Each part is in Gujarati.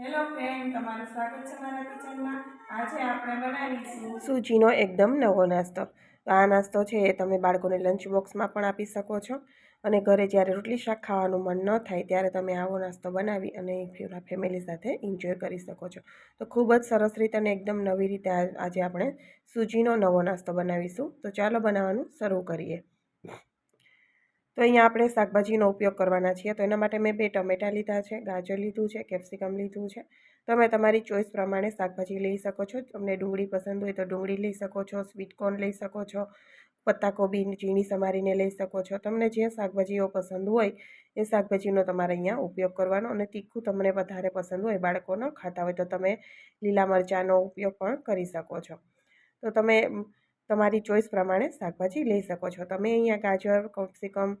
હેલો ફ્રેન્ડ તમારું સ્વાગત છે મારા કિચનમાં. આજે આપણે બનાવીશું સૂજીનો એકદમ નવો નાસ્તો. આ નાસ્તો છે એ તમે બાળકોને લંચ બોક્સમાં પણ આપી શકો છો. અને ઘરે જ્યારે રોટલી શાક ખાવાનું મન ન થાય ત્યારે તમે આવો નાસ્તો બનાવી અને પૂરા ફેમિલી સાથે એન્જોય કરી શકો છો. તો ખૂબ જ સરસ રીતે અને એકદમ નવી રીતે આજે આપણે સૂજીનો નવો નાસ્તો બનાવીશું. તો ચાલો બનાવવાનું શરૂ કરીએ. તો અહીંયા આપણે શાકભાજીનો ઉપયોગ કરવાના છીએ. તો એના માટે મેં બે ટમેટાં લીધા છે, ગાજર લીધું છે, કેપ્સિકમ લીધું છે. તમે તમારી ચોઈસ પ્રમાણે શાકભાજી લઈ શકો છો. તમને ડુંગળી પસંદ હોય તો ડુંગળી લઈ શકો છો, સ્વીટ કોર્ન લઈ શકો છો, પત્તાકોબી ઝીણી સમારીને લઈ શકો છો. તમને જે શાકભાજીઓ પસંદ હોય એ શાકભાજીનો તમારે અહીંયા ઉપયોગ કરવાનો અને તીખું તમને વધારે પસંદ હોય, બાળકોનો ખાતા હોય તો તમે લીલા મરચાંનો ઉપયોગ પણ કરી શકો છો. તો તમે તમારી ચોઈસ પ્રમાણે શાકભાજી લઈ શકો છો. તમે અહીંયા ગાજર, કેપ્સિકમ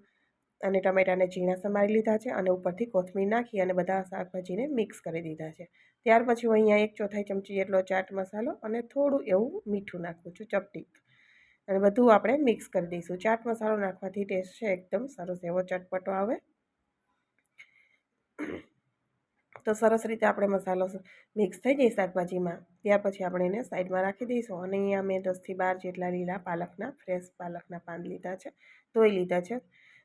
અને ટમેટાને ઝીણા સમારી લીધા છે અને ઉપરથી કોથમીર નાખી અને બધા શાકભાજીને મિક્સ કરી દીધા છે. ત્યાર પછી હું અહીંયા એક ચોથાઈ ચમચી જેટલો ચાટ મસાલો અને થોડું એવું મીઠું નાખું છું, ચપટી. અને બધું આપણે મિક્સ કરી દઈશું. ચાટ મસાલો નાખવાથી ટેસ્ટ છે, એકદમ સરસ એવો ચટપટો આવે. તો સરસ રીતે આપણે મસાલો મિક્સ થઈ જાય શાકભાજીમાં. ત્યાર પછી આપણે એને સાઈડમાં રાખી દઈશું. અને અહીંયા મેં દસથી બાર જેટલા લીલા પાલકના, ફ્રેશ પાલકના પાન લીધા છે, ધોઈ લીધા છે.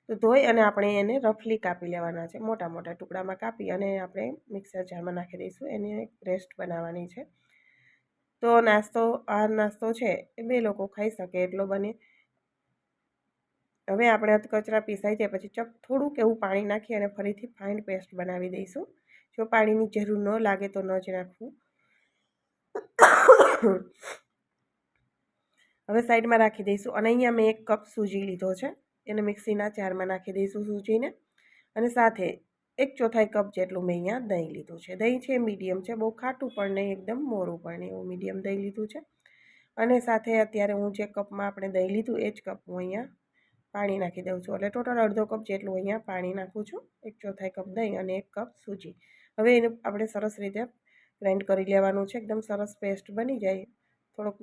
તો ધોઈ અને આપણે એને રફલી કાપી લેવાના છે. મોટા મોટા ટુકડામાં કાપી અને આપણે મિક્સર જારમાં નાખી દઈશું. એને એક પેસ્ટ બનાવવાની છે. તો નાસ્તો, આ નાસ્તો છે એ બે લોકો ખાઈ શકે, એટલો બને. હવે આપણે કચરા પીસાઈ જાય, પછી ચપ થોડુંક એવું પાણી નાખી અને ફરીથી ફાઇન પેસ્ટ બનાવી દઈશું. જો પાણીની જરૂર ન લાગે તો ન જ નાખવું. હવે સાઈડમાં રાખી દઈશું. અને અહીંયા મેં એક કપ સૂજી લીધો છે. એને મિક્સીના જારમાં નાખી દઈશું સૂજીને. અને સાથે એક ચોથાઈ કપ જેટલું મેં અહીંયા દહીં લીધું છે. દહીં છે મીડિયમ છે. બહુ ખાટું પણ નહીં, એકદમ મોરું પણ નહીં. એવું મીડિયમ દહીં લીધું છે. અને સાથે અત્યારે હું જે કપમાં આપણે દહીં લીધું એ જ કપ હું અહીંયા પાણી નાખી દઉં છું. એટલે ટોટલ અડધો કપ જેટલું અહીંયા પાણી નાખું છું. એક ચોથાઈ કપ દહીં અને એક કપ સૂજી. હવે એને આપણે સરસ રીતે ગ્રાઇન્ડ કરી લેવાનું છે. એકદમ સરસ પેસ્ટ બની જાય. થોડોક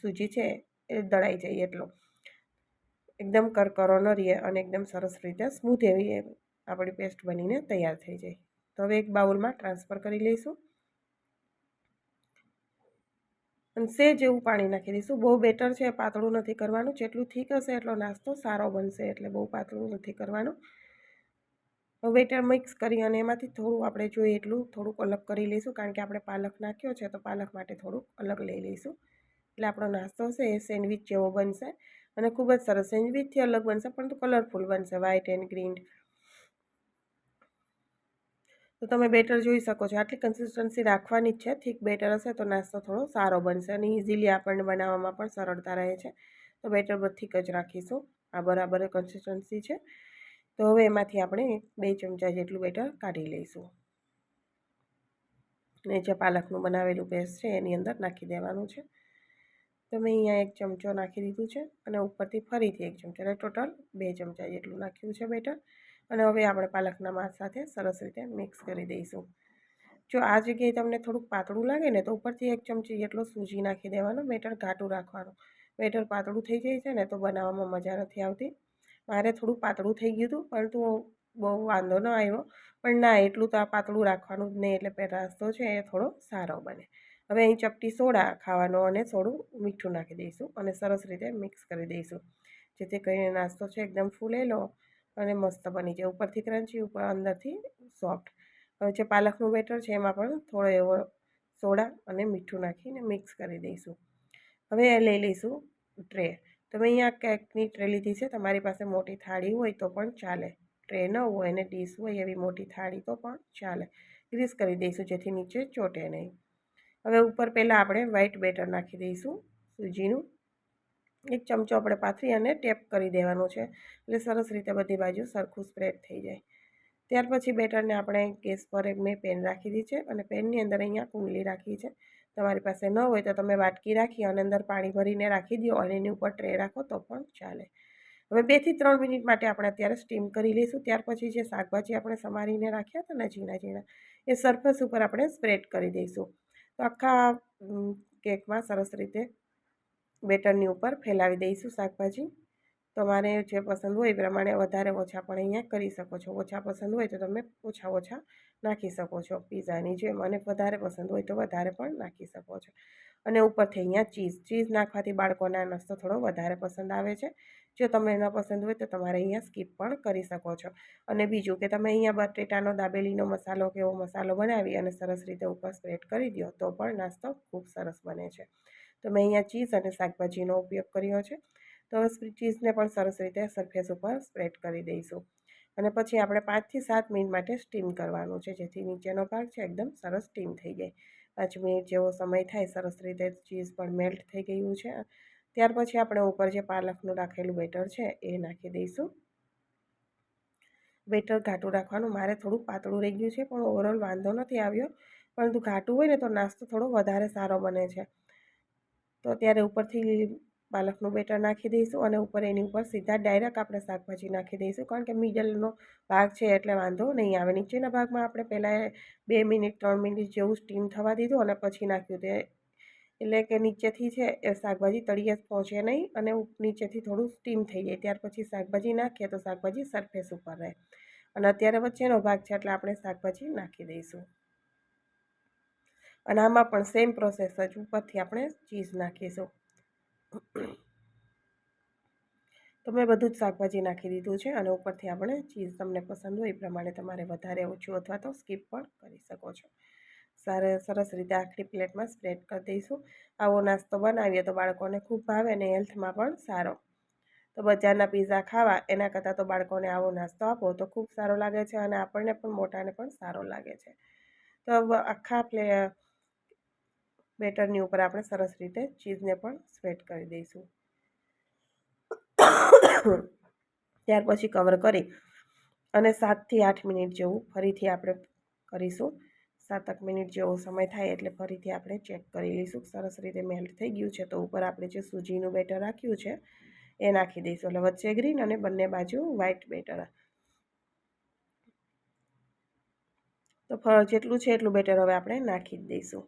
સૂજી છે એ દળાઈ જાય એટલો. એકદમ કરકરો ન રહે અને એકદમ સરસ રીતે સ્મૂથ એવી આપણી પેસ્ટ બનીને તૈયાર થઈ જાય. તો હવે એક બાઉલમાં ટ્રાન્સફર કરી લઈશું. અને સેજ જેવું પાણી નાખી દઈશું. બહુ બેટર છે, પાતળું નથી કરવાનું. જેટલું થીક હશે એટલો નાસ્તો સારો બનશે. એટલે બહુ પાતળું નથી કરવાનું. હવે બેટર મિક્સ કરી અને એમાંથી થોડું આપણે જોઈએ એટલું થોડુંક અલગ કરી લઈશું, કારણ કે આપણે પાલક નાખ્યો છે તો પાલક માટે થોડુંક અલગ લઈ લઈશું. એટલે આપણો નાસ્તો છે એ સેન્ડવિચ જેવો બનશે અને ખૂબ જ સરસ સેન્ડવિચથી અલગ બનશે, પરંતુ કલરફુલ બનશે વ્હાઇટ એન્ડ ગ્રીન તો તમે બેટર જોઈ શકો છો, આટલી કન્સિસ્ટન્સી રાખવાની જ છે થીક બેટર હશે તો નાસ્તો થોડો સારો બનશે અને ઇઝીલી આપણને બનાવવામાં પણ સરળતા રહે છે. તો બેટર થીક જ રાખીશું, આ બરાબર કન્સિસ્ટન્સી છે. તો હવે એમાંથી આપણે બે ચમચા જેટલું બેટર કાઢી લઈશું. ને જે પાલકનું બનાવેલું પેસ્ટ છે એની અંદર નાખી દેવાનું છે. તો મેં અહીંયા એક ચમચો નાખી દીધું છે અને ઉપરથી ફરીથી એક ચમચો એટલે ટોટલ બે ચમચા જેટલું નાખ્યું છે બેટર. અને હવે આપણે પાલકના માસ સાથે સરસ રીતે મિક્સ કરી દઈશું. જો આ જગ્યાએ તમને થોડુંક પાતળું લાગે ને તો ઉપરથી એક ચમચી જેટલો સૂજી નાખી દેવાનો, બેટર ઘાટું રાખવાનું. બેટર પાતળું થઈ જાય છે ને તો બનાવવામાં મજા નથી આવતી. મારે થોડું પાતળું થઈ ગયું હતું, પરંતુ બહુ વાંધો ન આવ્યો. પણ ના, એટલું તો આ પાતળું રાખવાનું જ નહીં, એટલે પે નાસ્તો છે એ થોડો સારો બને. હવે અહીં ચપટી સોડા ખાવાનો અને થોડું મીઠું નાખી દઈશું અને સરસ રીતે મિક્સ કરી દઈશું. જેથી કરીને નાસ્તો છે એકદમ ફૂલેલો અને મસ્ત બની જાય. ઉપરથી ક્રન્ચી, ઉપર અંદરથી સોફ્ટ. હવે જે પાલકનું બેટર છે એમાં પણ થોડો એવો સોડા અને મીઠું નાખીને મિક્સ કરી દઈશું. હવે એ લઈ લઈશું ટ્રે. તમે અહીંયા કેકની ટ્રે લીધી છે, તમારી પાસે મોટી થાળી હોય તો પણ ચાલે. ટ્રે ન હોય અને ડીશ હોય એવી મોટી થાળી તો પણ ચાલે. ગ્રીસ કરી દઈશું, જેથી નીચે ચોટે નહીં. હવે ઉપર પહેલાં આપણે વ્હાઈટ બેટર નાખી દઈશું, સૂજીનું. એક ચમચો આપણે પાથરી અને ટેપ કરી દેવાનું છે, એટલે સરસ રીતે બધી બાજુ સરખું સ્પ્રેડ થઈ જાય. ત્યાર પછી બેટરને આપણે ગેસ પર એક મેં પેન રાખી દીધી છે, અને પેનની અંદર અહીંયા કુંડલી રાખી છે. તમારી પાસે ન હોય તો તમે વાટકી રાખી અને અંદર પાણી ભરીને રાખી દો અને એની ઉપર ટ્રે રાખો તો પણ ચાલે. હવે બેથી ત્રણ મિનિટ માટે આપણે અત્યારે સ્ટીમ કરી લઈશું. ત્યાર પછી જે શાકભાજી આપણે સમારીને રાખ્યા હતા ને ઝીણા ઝીણા, એ સરફેસ ઉપર આપણે સ્પ્રેડ કરી દઈશું. તો આખા કેકમાં સરસ રીતે બેટરની ઉપર ફેલાવી દઈશું શાકભાજી. તમારે જે પસંદ હોય એ પ્રમાણે વધારે ઓછા પણ અહીંયા કરી શકો છો. ઓછા પસંદ હોય તો તમે ઓછા ઓછા નાખી શકો છો પીઝાની જેમ અને વધારે પસંદ હોય તો વધારે પણ નાખી શકો છો. અને ઉપરથી અહીંયા ચીઝ ચીઝ નાખવાથી બાળકોને નાસ્તો થોડો વધારે પસંદ આવે છે. જો તમને ન પસંદ હોય તો તમારે અહીંયા સ્કીપ પણ કરી શકો છો. અને બીજું કે તમે અહીંયા બટેટાનો, દાબેલીનો મસાલો કે એવો મસાલો બનાવી અને સરસ રીતે ઉપર સ્પ્રેડ કરી દો તો પણ નાસ્તો ખૂબ સરસ બને છે. તો મેં અહીંયા ચીઝ અને શાકભાજીનો ઉપયોગ કર્યો છે. તો હવે ચીઝને પણ સરસ રીતે સરફેસ ઉપર સ્પ્રેડ કરી દઈશું. અને પછી આપણે પાંચથી સાત મિનિટ માટે સ્ટીમ કરવાનું છે, જેથી નીચેનો ભાગ છે એકદમ સરસ સ્ટીમ થઈ જાય. પાંચ મિનિટ જેવો સમય થાય, સરસ રીતે ચીઝ પણ મેલ્ટ થઈ ગયું છે. ત્યાર પછી આપણે ઉપર જે પાલકનું રાખેલું બેટર છે એ નાખી દઈશું. બેટર ઘાટું રાખવાનું. મારે થોડુંક પાતળું રહી ગયું છે, પણ ઓવરઓલ વાંધો નથી આવ્યો. પરંતુ ઘાટું હોય ને તો નાસ્તો થોડો વધારે સારો બને છે. તો ત્યારે ઉપરથી પાલકનું બેટર નાખી દઈશું અને ઉપર એની ઉપર સીધા ડાયરેક્ટ આપણે શાકભાજી નાખી દઈશું. કારણ કે મિડલનો ભાગ છે એટલે વાંધો નહીં આવે. નીચેના ભાગમાં આપણે પહેલાં બે મિનિટ, ત્રણ મિનિટ જેવું સ્ટીમ થવા દીધું અને પછી નાખ્યું તે. એટલે કે નીચેથી છે એ શાકભાજી તળિયે પહોંચે નહીં અને નીચેથી થોડું સ્ટીમ થઈ જાય. ત્યાર પછી શાકભાજી નાખીએ તો શાકભાજી સરફેસ ઉપર રહે. અને અત્યારે વચ્ચેનો ભાગ છે એટલે આપણે શાકભાજી નાખી દઈશું. અને આમાં પણ સેમ પ્રોસેસ જ ઉપરથી આપણે ચીઝ નાખીશું. તો મેં બધું જ શાકભાજી નાખી દીધું છે. અને ઉપરથી આપણે ચીઝ તમને પસંદ હોય એ પ્રમાણે તમારે વધારે ઓછું અથવા તો સ્કીપ પણ કરી શકો છો. સારે, સરસ રીતે આખરી પ્લેટમાં સ્પ્રેડ કરી દઈશું. આવો નાસ્તો બનાવીએ તો બાળકોને ખૂબ ભાવે અને હેલ્થમાં પણ સારો. તો બજારના પીઝા ખાવા એના કરતાં તો બાળકોને આવો નાસ્તો આપો તો ખૂબ સારો લાગે છે અને આપણને પણ મોટાને પણ સારો લાગે છે. તો આખા પ્લે બેટરની ઉપર આપણે સરસ રીતે ચીઝને પણ સ્પ્રેડ કરી દઈશું. ત્યાર પછી કવર કરી અને સાતથી આઠ મિનિટ જેવું ફરીથી આપણે કરીશું. સાતક મિનિટ જેવો સમય થાય એટલે ફરીથી આપણે ચેક કરી લઈશું. સરસ રીતે મેલ્ટ થઈ ગયું છે તો ઉપર આપણે જે સૂજીનું બેટર રાખ્યું છે એ નાખી દઈશું. એટલે વચ્ચે ગ્રીન અને બંને બાજુ વ્હાઈટ બેટર. તો જેટલું છે એટલું બેટર હવે આપણે નાખી જ દઈશું.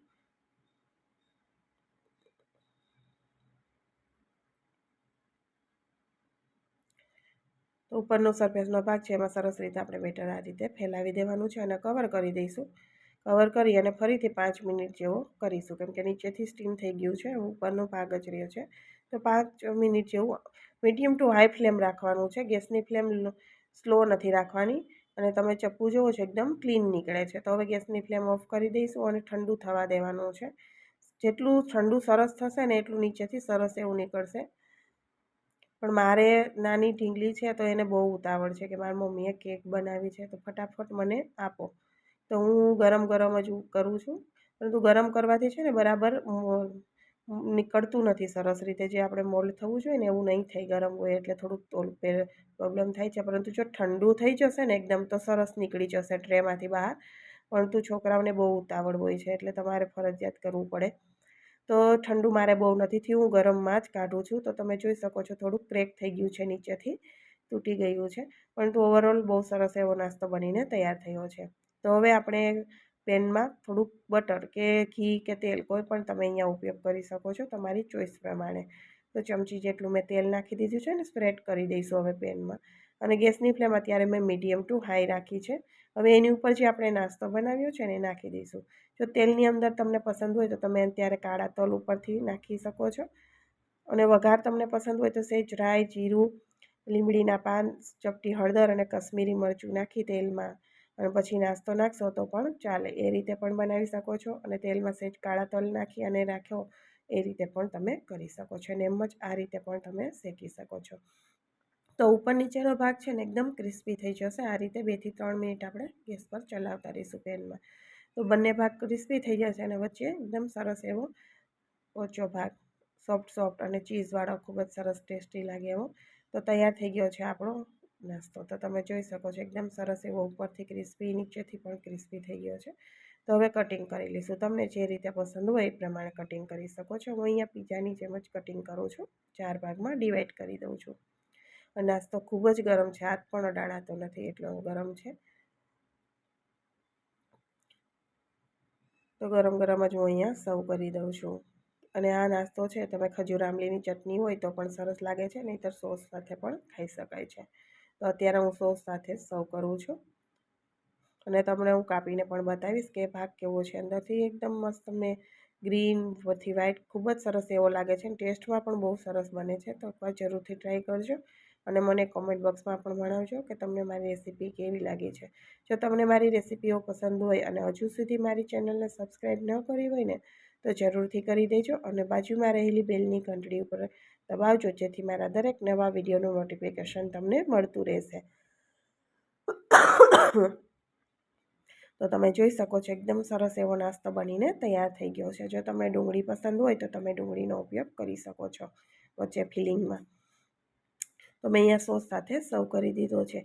તો ઉપરનો સરફેસનો ભાગ છે, એમાં સરસ રીતે આપણે બેટર આ રીતે ફેલાવી દેવાનું છે અને કવર કરી દઈશું. કવર કરી અને ફરીથી પાંચ મિનિટ જેવો કરીશું. કેમ કે નીચેથી સ્ટીમ થઈ ગયું છે ઉપરનો ભાગ જ રહ્યો છે. તો પાંચ મિનિટ જેવું મીડિયમ ટુ હાઈ ફ્લેમ રાખવાનું છે. ગેસની ફ્લેમ સ્લો નથી રાખવાની અને તમે ચપ્પુ જોવો છો, એકદમ ક્લીન નીકળે છે. તો હવે ગેસની ફ્લેમ ઓફ કરી દઈશું અને ઠંડુ થવા દેવાનું છે. જેટલું ઠંડુ સરસ થશે ને એટલું નીચેથી સરસ એવું નીકળશે. પણ મારે નાની ઢીંગલી છે તો એને બહુ ઉતાવળ છે કે મારી મમ્મીએ કેક બનાવી છે તો ફટાફટ મને આપો. તો હું ગરમ ગરમ જ કરું છું. પરંતુ ગરમ કરવાથી છે ને બરાબર નીકળતું નથી સરસ રીતે. જે આપણે મોલ્ડ થવું જોઈએ ને એવું નહીં થાય ગરમ હોય એટલે થોડુંક તોલ પ્રોબ્લેમ થાય છે. પરંતુ જો ઠંડુ થઈ જશે ને એકદમ તો સરસ નીકળી જશે ટ્રેમાંથી બહાર. પરંતુ છોકરાઓને બહુ ઉતાવળ હોય છે એટલે તમારે ફરજિયાત કરવું પડે. તો ઠંડુ મારે બહુ નથી થયું, હું ગરમમાં જ કાઢું છું. તો તમે જોઈ શકો છો થોડુંક ક્રેક થઈ ગયું છે નીચેથી, તૂટી ગયું છે. પરંતુ ઓવરઓલ બહુ સરસ એવો નાસ્તો બનીને તૈયાર થયો છે. તો હવે આપણે પેનમાં થોડુંક બટર કે ઘી કે તેલ કોઈ પણ તમે અહીંયા ઉપયોગ કરી શકો છો તમારી ચોઈસ પ્રમાણે. તો ચમચી જેટલું મેં તેલ નાખી દીધું છે ને સ્પ્રેડ કરી દઈશું હવે પેનમાં. અને ગેસની ફ્લેમ અત્યારે મેં મીડિયમ ટુ હાઈ રાખી છે. હવે એની ઉપર જે આપણે નાસ્તો બનાવ્યો છે એને નાખી દઈશું. જો તેલની અંદર તમને પસંદ હોય તો તમે અત્યારે કાળા તલ ઉપરથી નાખી શકો છો. અને વઘાર તમને પસંદ હોય તો સેજ રાઈ, જીરું લીમડીના પાન, ચપટી હળદર અને કશ્મીરી મરચું નાખી તેલમાં. અને પછી નાસ્તો નાખશો તો પણ ચાલે. એ રીતે પણ બનાવી શકો છો અને તેલમાં સેજ કાળા તલ નાખી અને રાખ્યો એ રીતે પણ તમે કરી શકો છો. અને એમ જ આ રીતે પણ તમે શેકી શકો છો. તો ઉપર નીચેનો ભાગ છે ને એકદમ ક્રિસ્પી થઈ જશે. આ રીતે બેથી ત્રણ મિનિટ આપણે ગેસ પર ચલાવતા રહીશું પેનમાં. તો બંને ભાગ ક્રિસ્પી થઈ જશે અને વચ્ચે એકદમ સરસ એવો ઓછો ભાગ, સોફ્ટ સોફ્ટ અને ચીઝવાળો ખૂબ જ સરસ ટેસ્ટી લાગે એવો. તો તૈયાર થઈ ગયો છે આપણો નાસ્તો. તો તમે જોઈ શકો છો એકદમ સરસ એવો ઉપરથી ક્રિસ્પી, નીચેથી પણ ક્રિસ્પી થઈ ગયો છે. તો હવે કટિંગ કરી લઈશું. તમને જે રીતે પસંદ હોય એ પ્રમાણે કટિંગ કરી શકો છો. હું અહીંયા પીઝાની જેમ જ કટિંગ કરું છું. ચાર ભાગમાં ડિવાઈડ કરી દઉં છું. નાસ્તો ખૂબ જ ગરમ છે. હાથ પણ અડાડાતો નથી એટલો ગરમ છે. તો ગરમ ગરમ જ હું અહીંયા સર્વ કરી દઉં છું. અને આ નાસ્તો છે, તમે ખજૂર આમલીની ચટણી હોય તો પણ સરસ લાગે છે, નહીંતર સોસ સાથે પણ ખાઈ શકાય છે. તો અત્યારે હું સોસ સાથે સર્વ કરું છું. અને તમને હું કાપીને પણ બતાવીશ કે ભાગ કેવો છે. અંદરથી એકદમ મસ્ત મેં ગ્રીન પછી વ્હાઇટ ખૂબ જ સરસ એવો લાગે છે ટેસ્ટમાં પણ બહુ સરસ બને છે. તો એકવાર જરૂરથી ટ્રાય કરજો. અને મને કોમેન્ટ બોક્સમાં પણ જણાવજો કે તમને મારી રેસીપી કેવી લાગી છે. જો તમને મારી રેસીપીઓ પસંદ હોય અને હજુ સુધી મારી ચેનલને સબસ્ક્રાઈબ ન કરી હોય ને, તો જરૂરથી કરી દેજો અને બાજુમાં રહેલી બેલની ઘંટડી ઉપર દબાવજો, જેથી મારા દરેક નવા વિડીયોનું નોટિફિકેશન તમને મળતું રહેશે. તો તમે જોઈ શકો છો, એકદમ સરસ એવો નાસ્તો બનીને તૈયાર થઈ ગયો છે. જો તમને ડુંગળી પસંદ હોય તો તમે ડુંગળીનો ઉપયોગ કરી શકો છો વચ્ચે ફિલિંગમાં. તો મેં અહીંયા સોસ સાથે સર્વ કરી દીધો છે.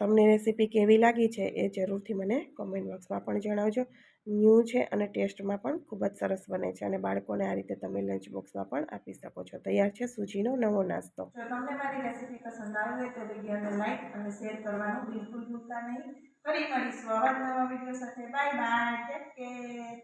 તમને રેસીપી કેવી લાગી છે એ જરૂરથી મને કોમેન્ટ બોક્સમાં પણ જણાવજો. ન્યૂ છે અને ટેસ્ટમાં પણ ખૂબ જ સરસ બને છે અને બાળકોને આ રીતે તમે લંચ બોક્સમાં પણ આપી શકો છો. તૈયાર છે સૂજીનો નવો નાસ્તો. તમને મારી રેસીપી પસંદ આવી હોય તો વિડીયોને લાઈક અને શેર કરવાનું બિલકુલ ભૂલતા નહીં. ફરી મળીશું આવા નવા વીડિયો સાથે. Bye bye take care